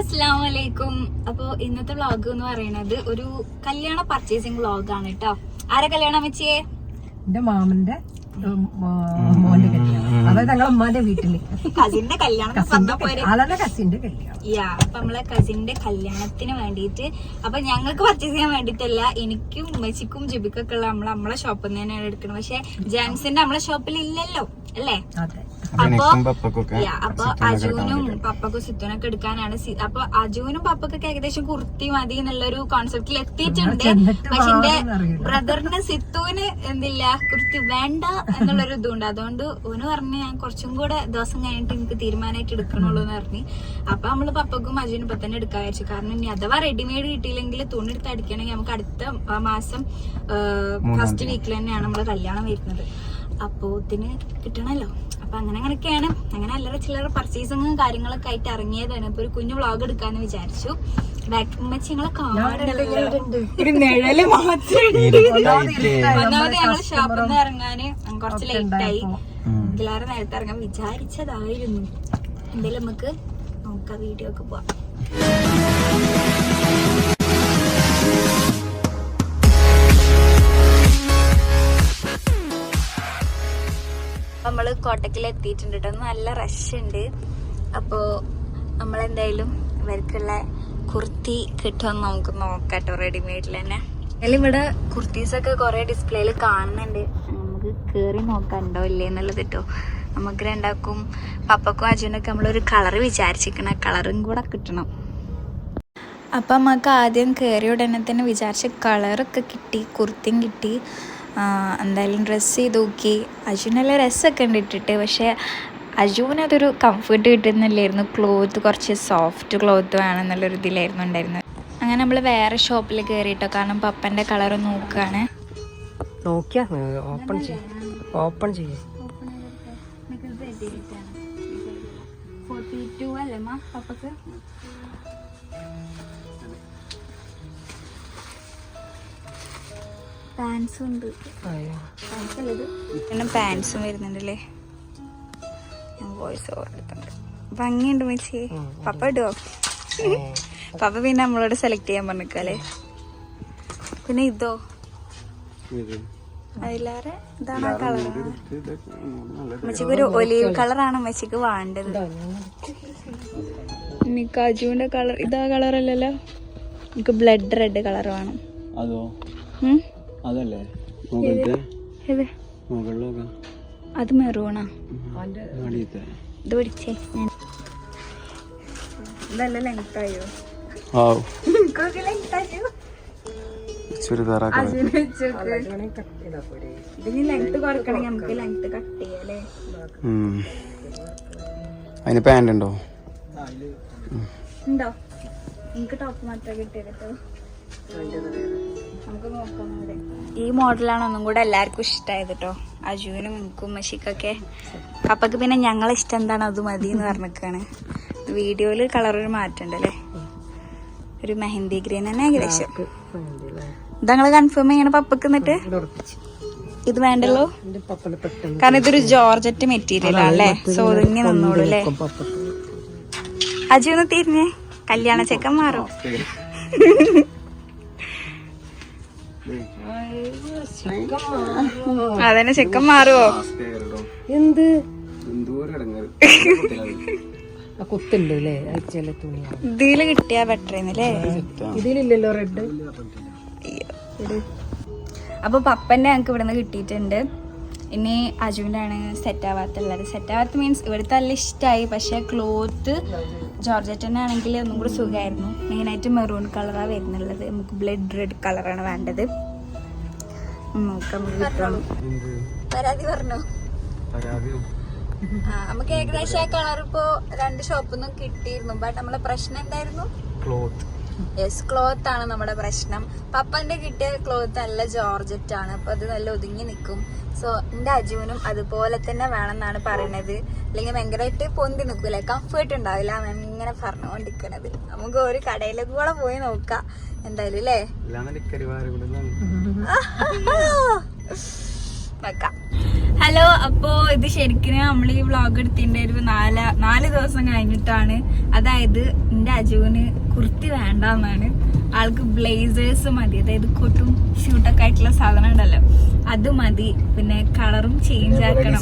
അസ്സാം വലൈക്കും അപ്പൊ ഇന്നത്തെ വ്ളോഗ് എന്ന് പറയുന്നത് ഒരു കല്യാണ പർച്ചേസിംഗ് വ്ളോഗ് ആണ് കേട്ടോ ആരെ കല്യാണം വെച്ചേ എന്റെ മാമന്റെ മോന്റെ കല്യാണം. അതായത് ഞങ്ങളെ ഉമ്മാന്റെ വീട്ടിൽ. കസിന്റെ കല്യാണം ആളെ കസിന്റെ കല്യാണം. യാ അപ്പൊ നമ്മളെ കസിന്റെ കല്യാണത്തിന് വേണ്ടിയിട്ട് അപ്പൊ ഞങ്ങൾക്ക് പർച്ചേസ് ചെയ്യാൻ വേണ്ടിട്ടല്ല എനിക്കും ഉമ്മച്ചിക്കും ജുബിക്കൊക്കെ ഉള്ള നമ്മളെ നമ്മളെ ഷോപ്പിൽ നിന്ന് തന്നെയാണ് എടുക്കുന്നത് പക്ഷെ ജെൻസിന്റെ നമ്മളെ ഷോപ്പിൽ ഇല്ലല്ലോ അല്ലേ? അതെ. അപ്പൊ പപ്പക്കൊക്കെ യാ, അപ്പൊ അജുവിനും പപ്പക്കും സിത്തുനൊക്കെ എടുക്കാനാണ് അപ്പൊ അജുവിനും പപ്പക്കൊക്കെ ഏകദേശം കുർത്തി മതി എന്നുള്ളൊരു കോൺസെപ്റ്റിൽ എത്തിയിട്ടുണ്ട്. പക്ഷെ എന്റെ ബ്രദറിന് സിത്തുവിന് എന്തില്ല കുർത്തി വേണ്ട എന്നുള്ളൊരു ഇതുണ്ട്. അതുകൊണ്ട് ഓന് പറഞ്ഞ് ഞാൻ കുറച്ചും കൂടെ ദിവസം കഴിഞ്ഞിട്ട് എനിക്ക് തീരുമാനമായിട്ട് എടുക്കണുള്ളൂ എന്ന് പറഞ്ഞു. അപ്പൊ നമ്മൾ പപ്പക്കും അജുവിനും ഇപ്പൊ തന്നെ എടുക്കാൻ വെച്ചു കാരണം ഇനി അഥവാ റെഡിമെയ്ഡ് കിട്ടിയില്ലെങ്കിൽ തുണി എടുത്ത് അടിക്കണമെങ്കിൽ നമുക്ക് അടുത്ത മാസം ഫസ്റ്റ് വീക്കിൽ തന്നെയാണ് നമ്മൾ കല്യാണം വരുന്നത്. അപ്പോ ഇതിന് കിട്ടണല്ലോ. അപ്പൊ അങ്ങനെ അങ്ങനെയൊക്കെയാണ്. അങ്ങനെ അല്ലറ ചില്ലറ പർച്ചേസിങ് കാര്യങ്ങളൊക്കെ ആയിട്ട് ഇറങ്ങിയതാണ്. ഇപ്പൊ ഒരു കുഞ്ഞു വ്ളോഗ് എടുക്കാന്ന് വിചാരിച്ചു. ഒന്നാമത് ഞങ്ങൾ ഷോപ്പിൽ നിന്ന് ഇറങ്ങാന് കുറച്ച് ലേറ്റ് ആയി. ഇതിലേറെ നേരത്തെ ഇറങ്ങാൻ വിചാരിച്ചതായിരുന്നു. എന്തായാലും നമുക്ക് നമുക്ക് ആ വീഡിയോ ഒക്കെ പോവാം. നമ്മൾ കോട്ടക്കിൽ എത്തിയിട്ടുണ്ട് കേട്ടോ നല്ല റഷ് ഉണ്ട്. അപ്പോ നമ്മളെന്തായാലും ഇവർക്കുള്ള കുർത്തി കിട്ടുമെന്ന് നമുക്ക് നോക്കാം കേട്ടോ റെഡിമെയ്ഡിൽ തന്നെ. അതിൽ ഇവിടെ കുർത്തീസൊക്കെ കുറെ ഡിസ്പ്ലേയിൽ കാണുന്നുണ്ട്. നമുക്ക് കയറി നോക്കാനുണ്ടോ ഇല്ലേ എന്നുള്ളത് കേട്ടോ നമുക്ക് രണ്ടാക്കും പപ്പക്കും അജുനൊക്കെ നമ്മളൊരു കളർ വിചാരിച്ചിരിക്കണം കളറും കൂടെ കിട്ടണം. അപ്പം നമുക്ക് ആദ്യം കയറിയ ഉടനെ തന്നെ വിചാരിച്ച കളറൊക്കെ കിട്ടി കുർത്തിയും കിട്ടി. എന്തായാലും ഡ്രസ്സ് ചെയ്ത് നോക്കി. അജുനെല്ലാം രസമൊക്കെ ഉണ്ട് ഇട്ടിട്ട്. പക്ഷേ അജുവിന് അതൊരു കംഫർട്ട് കിട്ടുന്നില്ലായിരുന്നു. ക്ലോത്ത് കുറച്ച് സോഫ്റ്റ് ക്ലോത്ത് വേണമെന്നുള്ളൊരു ഇതിലായിരുന്നു ഉണ്ടായിരുന്നത്. അങ്ങനെ നമ്മൾ വേറെ ഷോപ്പിൽ കയറിയിട്ടോ കാരണം പപ്പന്റെ കളർ നോക്കുകയാണ് നോക്കിയാ ഓപ്പൺ ചെയ്യ. ഓപ്പൺ ചെയ്യ. പപ്പക്ക്? പാൻസും ഉണ്ട് പിന്നെ പാൻസും വരുന്നുണ്ടല്ലേ? ഞാൻ വോയിസ് ഓവർ എടുത്തുണ്ട് ഭംഗിയുണ്ട് മിച്ചി. പപ്പ ഇടുവോ? പപ്പ പിന്നെ നമ്മളോട് സെലക്ട് ചെയ്യാൻ പറഞ്ഞിക്കല്ലേ പിന്നെ ഇതോ? അതിലേറെ ഇതാണ് ആ കളർ മെച്ചിക്ക് ഒരു ഒലീവ് കളറാണ് മച്ചിക്ക് വേണ്ടത്. ഇനി കാജുവിന്റെ കളർ ഇതാ കളറല്ലല്ലോ എനിക്ക് ബ്ലഡ് റെഡ് കളർ വേണം. അതോ? ഉം? അതല്ലേ? മുകളിലത്തെ ഏത്? മുകളിലൊക്കെ. അത് മെറൂണാ. ഇത് പിടിച്ചേ ഇതല്ല ലെങ്ത് ആയോ? അതിന് വെച്ചോക്ക്. ലെങ്ത് കുറക്കണമെങ്കിൽ നമുക്ക് ലെങ്ത് കട്ട് ചെയ്യാല്ലേ? അതിന് പാന്റ് ഉണ്ടോ? ഉണ്ടോ? എനിക്ക് ടോപ്പ് മാത്രമേ കിട്ടിയത് ഈ മോഡലാണ് ഒന്നും കൂടെ എല്ലാവർക്കും ഇഷ്ടമായത് കേട്ടോ അജുവിനും എനിക്കും മഷിക്കൊക്കെ അപ്പക്ക് പിന്നെ ഞങ്ങളെ ഇഷ്ടം എന്താണ്? അത് മതി എന്ന് പറഞ്ഞിരിക്കുകയാണ് വീഡിയോയിൽ കളർ ഒരു മാറ്റം ഉണ്ടല്ലേ ഒരു മെഹന്തി ഗ്രീൻ തന്നെ ഏകദേശം. ഇതങ്ങൾ കൺഫേം ചെയ്യണ പപ്പക്ക് എന്നിട്ട്? ഇത് വേണ്ടല്ലോ? കാരണം ഇതൊരു ജോർജറ്റ് മെറ്റീരിയൽ ആണല്ലേ? സോ ഒതുങ്ങി നിന്നോളൂ അല്ലേ? അജു ഒന്ന് തിരിഞ്ഞേ. കല്യാണ ചെക്കൻ മാറും. അതന്നെ ചെക്കൻ മാറുവോ? എന്ത്? കുത്തുണ്ട് അല്ലേ തുണിയാണ് ഇതിൽ കിട്ടിയാ ബെറ്റർ ഇതിലില്ലല്ലോ റെഡ് അപ്പൊ പപ്പന്റെ ഞങ്ങക്ക് ഇവിടുന്ന് കിട്ടിയിട്ടുണ്ട്. ഇനി അജുവിന്റെ ആണ് സെറ്റ് ആവാത്തുള്ളത്. സെറ്റ് ആവാത്ത മീൻസ് ഇവിടുത്തെ നല്ല ഇഷ്ടമായി പക്ഷെ ക്ലോത്ത് ജോർജറ്റിന്റെ ആണെങ്കിൽ ഒന്നും കൂടി സുഖമായിരുന്നു മെയിനായിട്ട് മെറൂൺ കളറാണ് വരുന്നുള്ളത്. നമുക്ക് ബ്ലഡ് റെഡ് കളറാണ് വേണ്ടത്. നോക്കാം പരാതി പറഞ്ഞു? നമുക്ക് ഏകദേശം ആ കളർ ഇപ്പോ രണ്ട് ഷോപ്പിൽ നിന്നും കിട്ടിയിരുന്നു. ബട്ട് നമ്മളെ പ്രശ്നം എന്തായിരുന്നു? ക്ലോത്ത് യെസ് ക്ലോത്ത് ആണ് നമ്മുടെ പ്രശ്നം. പപ്പന്റെ കിട്ടിയ ക്ലോത്ത് നല്ല ജോർജറ്റ് ആണ്. അപ്പൊ അത് നല്ല ഒതുങ്ങി നിൽക്കും സോ എന്റെ അജുവിനും അതുപോലെ തന്നെ വേണമെന്നാണ് പറയണത്. അല്ലെങ്കിൽ ഭയങ്കരമായിട്ട് പൊന്തി നിൽക്കൂലേ കംഫേർട്ട് ഉണ്ടാവില്ല മാം ഇങ്ങനെ പറഞ്ഞുകൊണ്ടിരിക്കണത്. നമുക്ക് ഒരു കടയിലേക്ക് കൂടെ പോയി നോക്കാം. എന്തായാലും അല്ലേ? വെക്കാം. ഹലോ അപ്പോ ഇത് ശരിക്കും നമ്മൾ ഈ വ്ളോഗ് എടുത്തിന്റെ ഒരു നാല് നാല് ദിവസം കഴിഞ്ഞിട്ടാണ്. അതായത് എന്റെ അജുവിന് കുർത്തി വേണ്ടെന്നാണ്. ആൾക്ക് ബ്ലേസേഴ്സ് മതി. അതായത് കൊട്ടും ഷൂട്ടൊക്കെ ആയിട്ടുള്ള സാധനം ഉണ്ടല്ലോ. അത് മതി. പിന്നെ കളറും ചേഞ്ച് ആക്കണം.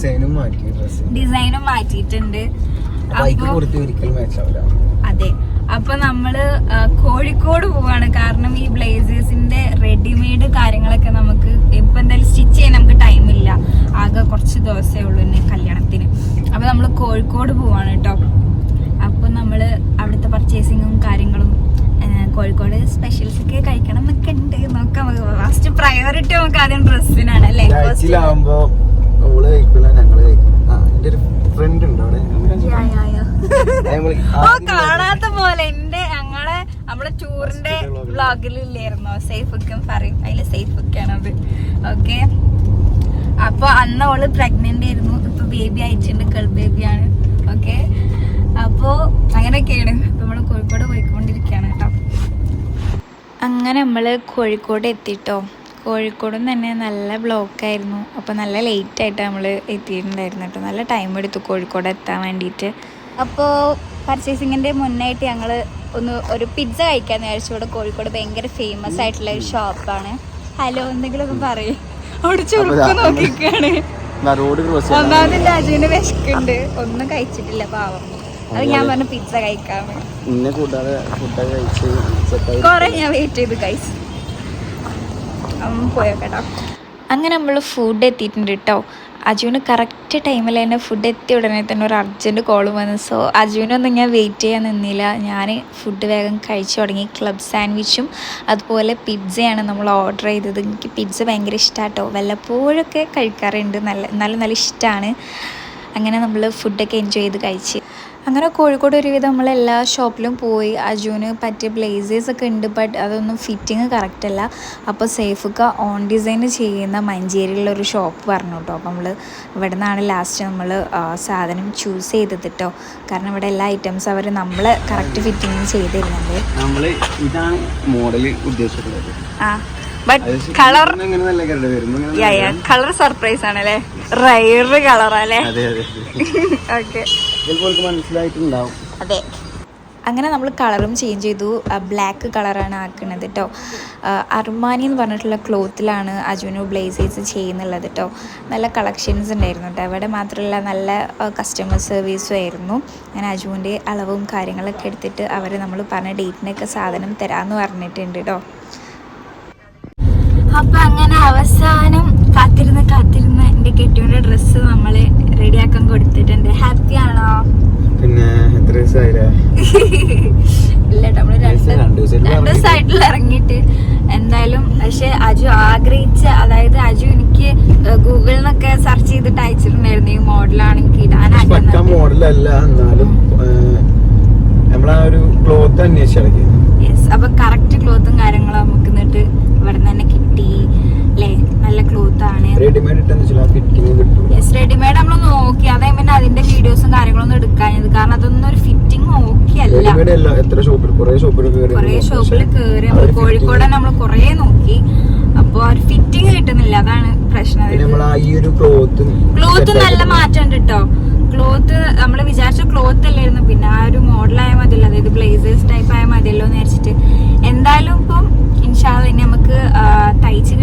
ഡിസൈനും മാറ്റിയിട്ടുണ്ട് അപ്പൊ അതെ. അപ്പൊ നമ്മൾ കോഴിക്കോട് പോവാണ്. കാരണം ഈ ബ്ലേസേഴ്സിന്റെ റെഡിമെയ്ഡ് കാര്യങ്ങളൊക്കെ നമുക്ക് ഇപ്പൊ എന്തായാലും സ്റ്റിച്ച് ചെയ്യാൻ നമുക്ക് ടൈമില്ല ആകെ കുറച്ച് ദിവസമേ ഉള്ളൂ എന്നെ കല്യാണത്തിന് അപ്പൊ നമ്മൾ കോഴിക്കോട് പോവാണ് കേട്ടോ അപ്പൊ നമ്മൾ അവിടുത്തെ പർച്ചേസിങ്ങും കാര്യങ്ങളും ആ, കോഴിക്കോട് സ്പെഷ്യൽസ് ഒക്കെ കഴിക്കണം എന്നൊക്കെ ഉണ്ട് നോക്കാം ഫസ്റ്റ് പ്രയോറിറ്റി നമുക്ക് ആദ്യം ഡ്രസ്സിനാണ് അല്ലേ? ആഴ്ചയിലാവുമ്പോ ഓൾ കഴിക്കില്ല ഞങ്ങൾ കഴിക്കും ആ എന്റെ ഒരു ഫ്രണ്ട് ഉണ്ട് അവിടെ. ഓ കാണാത്ത പോലെ. എന്റെ ഞങ്ങളെ നമ്മളെ ടൂറിന്റെ വ്ളോഗിലില്ലായിരുന്നോ സേഫുക്കും പറയും. അതിൽ സേഫുക്കാണത് ഓക്കെ അപ്പൊ അന്ന് അവൾ പ്രഗ്നന്റ് ആയിരുന്നു. ഇപ്പൊ ബേബി അയച്ചിട്ടുണ്ട് കേൾ ബേബിയാണ് ഓക്കെ അപ്പോ അങ്ങനെയൊക്കെയാണ്. ഇപ്പൊ നമ്മൾ കോഴിക്കോട് പോയിക്കൊണ്ടിരിക്കുകയാണ് കേട്ടോ. അങ്ങനെ നമ്മൾ കോഴിക്കോട് എത്തിട്ടോ. കോഴിക്കോട് തന്നെ നല്ല ബ്ലോക്കായിരുന്നു. അപ്പോൾ നല്ല ലേറ്റ് ആയിട്ട് നമ്മൾ എത്തിയിട്ടുണ്ടായിരുന്നു കേട്ടോ. നല്ല ടൈം എടുത്തു കോഴിക്കോട് എത്താൻ വേണ്ടിയിട്ട് അപ്പോൾ പർച്ചേസിങ്ങിന്റെ മുന്നായിട്ട് ഞങ്ങൾ ഒന്ന് ഒരു പിസ്സ കഴിക്കാൻ വിചാരിച്ചു. ഇവിടെ കോഴിക്കോട് ഭയങ്കര ഫേമസ് ആയിട്ടുള്ള ഒരു ഷോപ്പാണ് ഹലോ എന്തെങ്കിലുമൊക്കെ പറയും. അവിടെ ചുരുക്ക് നോക്കിക്കാണ്. ഒന്നാമത് രാജുവിന് വിശക്കുണ്ട് ഒന്നും കഴിച്ചിട്ടില്ല പാവം. അത് ഞാൻ പറഞ്ഞു പിസ്സ കഴിക്കാൻ കുറെ ഞാൻ വെയിറ്റ് ചെയ്ത് കഴിച്ചു പോയോ കേട്ടോ അങ്ങനെ നമ്മൾ ഫുഡ് എത്തിയിട്ടുണ്ട് കേട്ടോ അജുവിന് കറക്റ്റ് ടൈമിൽ തന്നെ ഫുഡ് എത്തിയ ഉടനെ തന്നെ ഒരു അർജന്റ് കോൾ വന്നു. സോ അജുവിനൊന്നും ഞാൻ വെയിറ്റ് ചെയ്യാൻ നിന്നില്ല. ഞാൻ ഫുഡ് വേഗം കഴിച്ചു തുടങ്ങി. ക്ലബ് സാൻഡ്വിച്ചും അതുപോലെ പിസ്സയാണ് നമ്മൾ ഓർഡർ ചെയ്തത്. എനിക്ക് പിസ്സ ഭയങ്കര ഇഷ്ടമാട്ടോ വല്ലപ്പോഴൊക്കെ കഴിക്കാറുണ്ട്. നല്ല നല്ല നല്ല ഇഷ്ടമാണ് അങ്ങനെ നമ്മൾ ഫുഡൊക്കെ എൻജോയ് ചെയ്ത് കഴിച്ച്. അങ്ങനെ കോഴിക്കോട് ഒരുവിധം നമ്മൾ എല്ലാ ഷോപ്പിലും പോയി അജുവിന് പറ്റിയ ബ്ലേസേഴ്സ് ഒക്കെ ഉണ്ട് ബട്ട് അതൊന്നും ഫിറ്റിങ് കറക്റ്റ് അല്ല. അപ്പോൾ സേഫൊക്കെ ഓൺ ഡിസൈൻ ചെയ്യുന്ന മഞ്ചേരിയിലുള്ള ഒരു ഷോപ്പ് പറഞ്ഞു കേട്ടോ അപ്പോൾ നമ്മൾ ഇവിടെ നിന്നാണ് ലാസ്റ്റ് നമ്മൾ സാധനം ചൂസ് ചെയ്തത് കേട്ടോ കാരണം ഇവിടെ എല്ലാ ഐറ്റംസ് അവർ നമ്മൾ കറക്റ്റ് ഫിറ്റിങ് ചെയ്ത് നമ്മൾ ഇതാണ് മോഡൽ ഉദ്ദേശിച്ചിട്ടുള്ളത്. ആ ബട്ട് കളർ കളർ സർപ്രൈസ് ആണല്ലേ? റയർ അതെ അതെ ഓക്കെ ചിലപ്പോൾ മനസ്സിലായിട്ടുണ്ടാവും. അതെ. അങ്ങനെ നമ്മൾ കളറും ചേഞ്ച് ചെയ്തു. ബ്ലാക്ക് കളറാണ് ആക്കുന്നത് കേട്ടോ അർമാനി എന്ന് പറഞ്ഞിട്ടുള്ള ക്ലോത്തിലാണ് അജുനു ബ്ലേസേഴ്സ് ചെയ്യുന്നുള്ളത് കേട്ടോ നല്ല കളക്ഷൻസ് ഉണ്ടായിരുന്നു കേട്ടോ അവിടെ മാത്രമല്ല നല്ല കസ്റ്റമർ സർവീസും ആയിരുന്നു. ഞാൻ അജുവിന്റെ അളവും കാര്യങ്ങളൊക്കെ എടുത്തിട്ട് അവർ നമ്മൾ പറഞ്ഞ ഡേറ്റിനൊക്കെ സാധനം തരാമെന്ന് പറഞ്ഞിട്ടുണ്ട് കേട്ടോ അപ്പം അങ്ങനെ അവസാനം കാത്തിരുന്ന് കാത്തിരുന്ന് എന്റെ കെട്ടിയുടെ ഡ്രസ്സ് നമ്മൾ റെഡിയാക്കാൻ കൊടുത്തിട്ടുണ്ട്. ഹാപ്പി ആണോ? പിന്നെ എത്ര ഇല്ല നമ്മൾ രണ്ട് രണ്ട് ദിവസമായിട്ട് രണ്ട് ദിവസമായിട്ടുള്ള ഇറങ്ങിയിട്ട്. എന്തായാലും പക്ഷെ അജു ആഗ്രഹിച്ച അതായത് അജു എനിക്ക് ഗൂഗിളിൽ നിന്നൊക്കെ സെർച്ച് ചെയ്തിട്ട് അയച്ചിട്ടുണ്ടായിരുന്നു. ഈ മോഡലാണ് എനിക്ക് മോഡലല്ല എന്നാലും നമ്മളാ ഒരു ക്ലോത്ത് അപ്പൊ കറക്റ്റ് ക്ലോത്തും കാര്യങ്ങളും നമുക്ക് എന്നിട്ട് ഇവിടെ തന്നെ കിട്ടി. അല്ലേ നല്ല ക്ലോത്ത് ആണ്. റെഡിമെയ്ഡ് നമ്മൾ നോക്കി. അതേ പിന്നെ അതിന്റെ വീഡിയോസും കാര്യങ്ങളൊന്നും എടുക്കാഞ്ഞത്. കാരണം അതൊന്നും ഒരു ഫിറ്റിംഗ് ഓക്കെ അല്ല. കുറെ ഷോപ്പിൽ കയറി കൊറേ നമ്മൾ കോഴിക്കോട് നമ്മൾ കൊറേ നോക്കി. അപ്പൊ ഒരു ഫിറ്റിംഗ് കിട്ടുന്നില്ല. അതാണ് പ്രശ്നം. ക്ലോത്ത് നല്ല മാറ്റം ഉണ്ട് കേട്ടോ ക്ലോത്ത് നമ്മൾ വിചാരിച്ച ക്ലോത്ത് അല്ലായിരുന്നു. പിന്നെ ആ ഒരു മോഡലായ മതിയല്ലോ. അതായത് ബ്ലേസേഴ്സ് ടൈപ്പ് ആയ മതിയല്ലോ എന്ന് വിചാരിച്ചിട്ട്. എന്തായാലും ഇപ്പം ഇൻഷാല്ല ഇനി നമുക്ക് തയ്ച്ച്